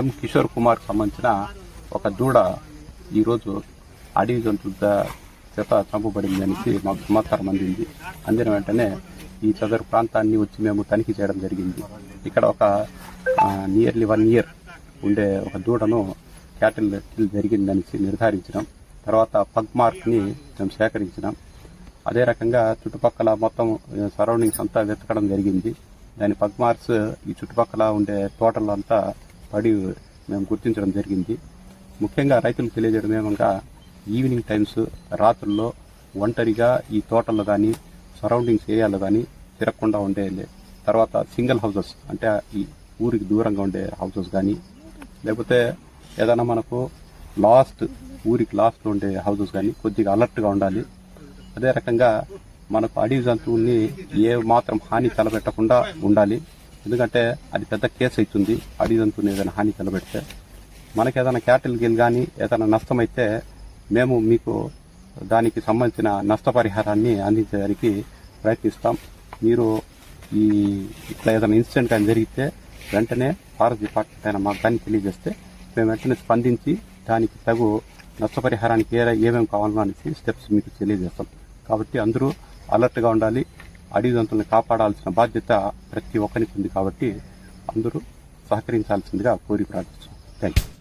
ఎం కిషోర్ కుమార్ సంబంధించిన ఒక దూడ ఈరోజు అడవి జంతువుల చేత చంపబడింది అనేసి మాకు సమాచారం అందింది. అందిన వెంటనే ఈ సదరు ప్రాంతాన్ని వచ్చి మేము తనిఖీ చేయడం జరిగింది. ఇక్కడ ఒక నియర్లీ వన్ ఇయర్ ఉండే ఒక దూడను క్యాటిల్ కిల్ జరిగిందనేసి నిర్ధారించినాం. తర్వాత పగ్ మార్క్ని మేము సేకరించినాం. అదే రకంగా చుట్టుపక్కల మొత్తం సరౌండింగ్స్ అంతా వెతకడం జరిగింది. దాని పగ్ మార్క్స్ ఈ చుట్టుపక్కల ఉండే తోటలంతా పడి మేము గుర్తించడం జరిగింది. ముఖ్యంగా రైతులకు తెలియజేయడం ఏమనగా ఈవినింగ్ టైమ్స్ రాత్రుల్లో ఒంటరిగా ఈ తోటల్లో కానీ సరౌండింగ్స్ ఏరియాలో కానీ తిరగకుండా ఉండే తర్వాత సింగిల్ హౌసెస్ అంటే ఈ ఊరికి దూరంగా ఉండే హౌసెస్ కానీ లేకపోతే ఏదైనా మనకు లాస్ట్ ఊరికి లాస్ట్లో ఉండే హౌసెస్ కానీ కొద్దిగా అలర్ట్గా ఉండాలి. అదే రకంగా మనకు అడవి జంతువుల్ని ఏ మాత్రం హాని తలపెట్టకుండా ఉండాలి. ఎందుకంటే అది పెద్ద కేసు అవుతుంది అడవి ఏదైనా హాని కనబెడితే మనకి ఏదైనా క్యాటిల్ గిల్ కానీ ఏదైనా నష్టమైతే మేము మీకు దానికి సంబంధించిన నష్టపరిహారాన్ని అందించడానికి ప్రయత్నిస్తాం. మీరు ఈ ఇట్లా ఏదైనా ఇన్సిడెంట్ కానీ జరిగితే వెంటనే ఫారెస్ట్ డిపార్ట్మెంట్ అయినా మాకు దాన్ని తెలియజేస్తే మేము వెంటనే స్పందించి దానికి తగు నష్టపరిహారానికి ఏ ఏమేమి కావాలో అనేసి స్టెప్స్ మీకు తెలియజేస్తాం. కాబట్టి అందరూ అలర్ట్గా ఉండాలి. అడవి కాపాడాల్సిన బాధ్యత ప్రతి ఒక్కరికి ఉంది కాబట్టి అందరూ సహకరించాల్సిందిగా కోరి ప్రార్థిస్తున్నాం. Thank you